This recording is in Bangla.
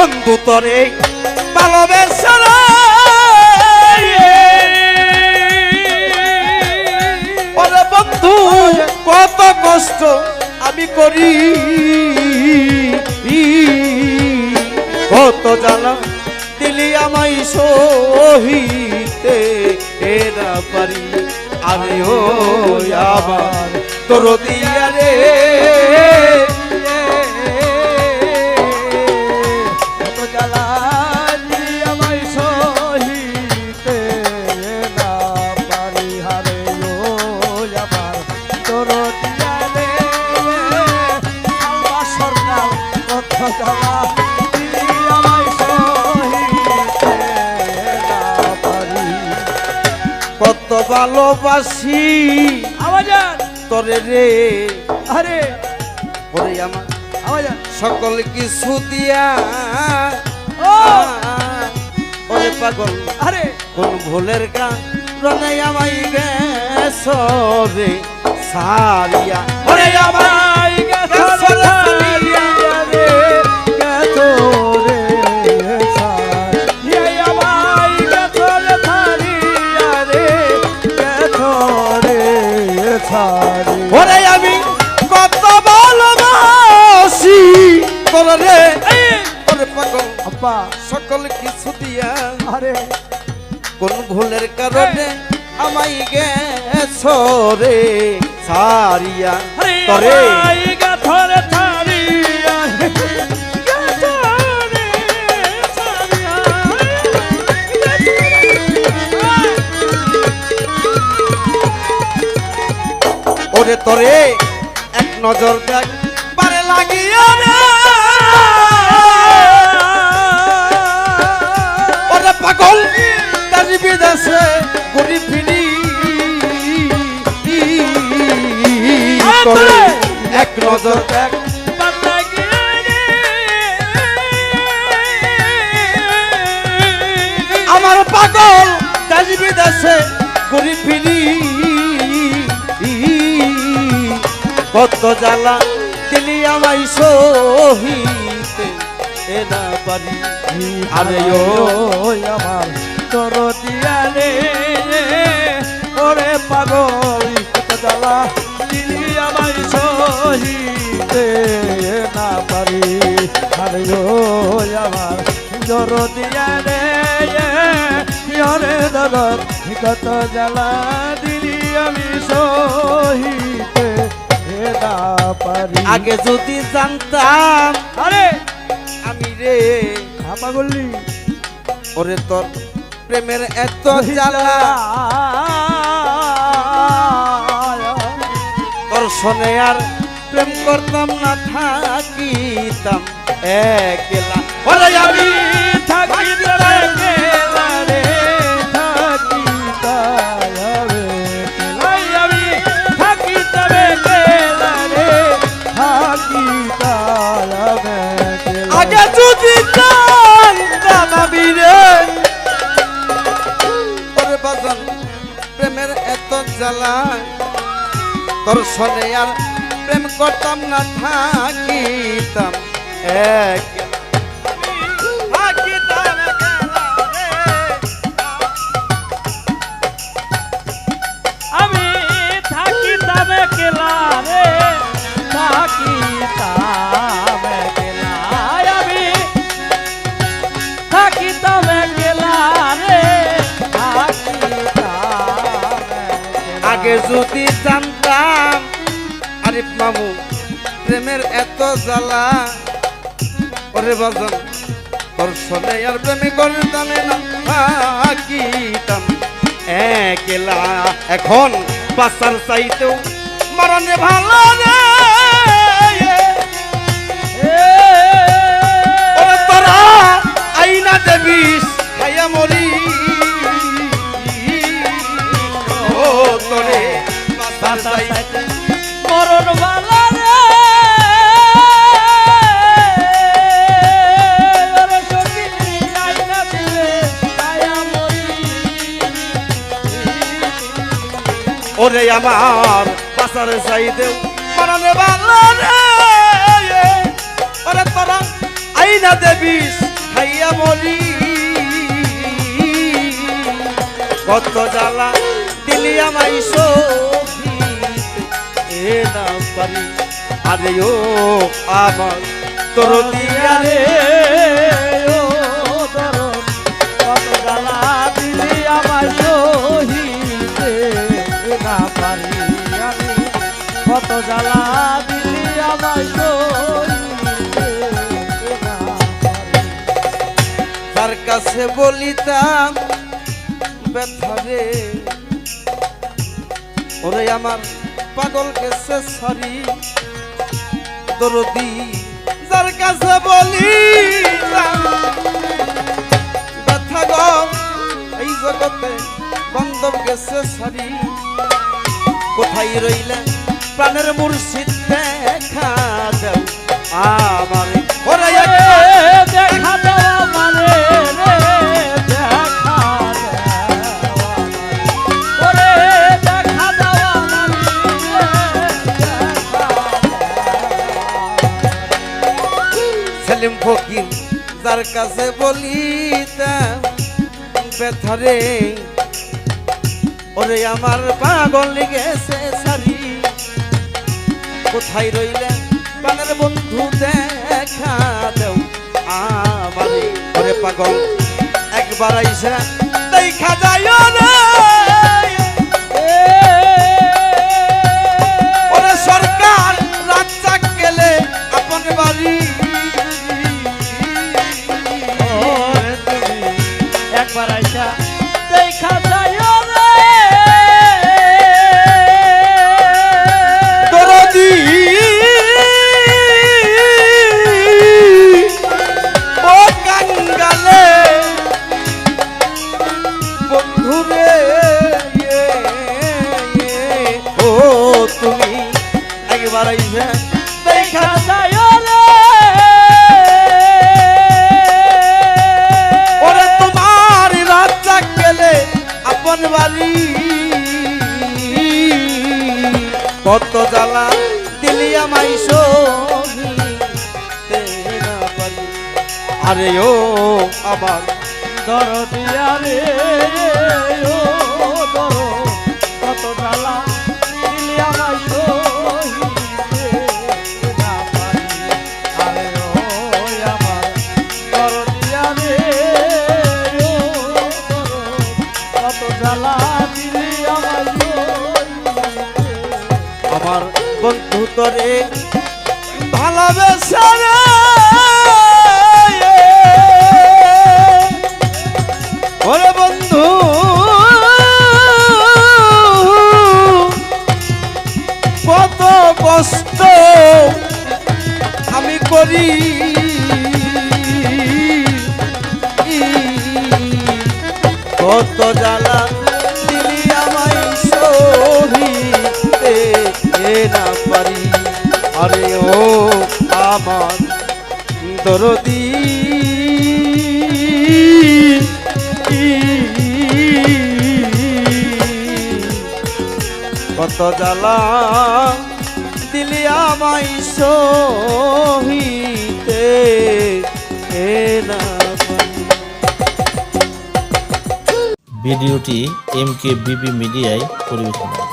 বন্ধু তরে ভালোবেসে রে। ওরে বন্ধু, কত কষ্ট আমি করি কত জানা দিলি আমায় সহিতে, এরা পারি আরে ও আবার তোর দিয়া কত ভালোবাসি। তোরে রে। আরে। ওরে আমার সকল কিছু দিয়া। ওরে পাগল। আরে। কোন ভুলের গান রঙে আমাই গেছো রে সারিয়া। ওরে আমাই ওরে আমি কত ভালোবাসি তোরে রে ওরে পাগল। আপা সকল কিছু দিয়া আরে। কোন ভুলের কারণে আমাই গেছো রে সারিয়া তরে। ওরে তরে এক নজর দেখ পারে লাগিয়া রে। ওরে পাগল দাঁড়ি বিদেশে ঘুরি ফিরি। তরে এক নজর দেখ আমার পাগল দাঁড়ি বিদেশে ঘুরি ফিরি। কত জ্বালা দিলি আমায় সহিতে এ না পারি। আরে ও। আমার তোর দিয়ালে ওরে পাগল কত জ্বালা দিলি আমায় সহিতে না পারি। আরে ও আমার তোর দিয়ালে ওরে কত জ্বালা দিলি আমি সহিতে না পারি। আগে যদি জানতাম আরে! আমি রে। আপা বললি ওরে তোর প্রেমের এত জ্বালা। তোর শোনে আর প্রেম করতাম না থাকিতাম একলা। ওরে আমি এত দর্শনে আর প্রেম করতাম না থাকিতাম। একলা আগে যদি জানতাম, আরিফ মামু, প্রেমের এত জ্বালা, ওরে বাজান তোর সনে আর প্রেমে করতাম না থাকিতাম। একলা এখন বাসার চাইতেও মরণে ভালো রে ওরে আমার পাশারে চাইতে মরণে ভালো রে। ওরে তোরা আইনা দেবিস খাইয়া মরি। কত জ্বালা দিলি আমায় শহীদ এ না পারি। আরে ও আমার তোর দিয়া রে না পারি আমি। কত জ্বালা দিলি আমায় তার কাছে বলিতাম ব্যথারে ওরে আমার পাগল গেছে সরি দরদি। যার কাছে বলি ব্যথা গো, এই জগতে বান্ধব গেছে সরি কোথায় রইলে? প্রাণের মুর্শিদ দেখা দেও। আমার। ওরে দেখা দেওয়া মানে সেলিম ফকির যার কাছে বলিতাম ব্যথারে ওরে আমার পাগল গেছে সারি কোথায় রইলে প্রাণের বন্ধু দেখা দেও আমারে? ওরে পাগল, একবার আইসা দেখা যায় রে ওরে আপন বাড়ি কত জ্বালা দিলি আমায় পারি। আরে ও আমার দরদিয়া রে ও দর আমার বন্ধু তরে ভালোবেসে ওরে বন্ধু কত কষ্ট দরদি। কত জ্বালা দিলি আমায় সহিতে ভিডিওটি এম কে বিবি মিডিয়ায় পরিবেশনা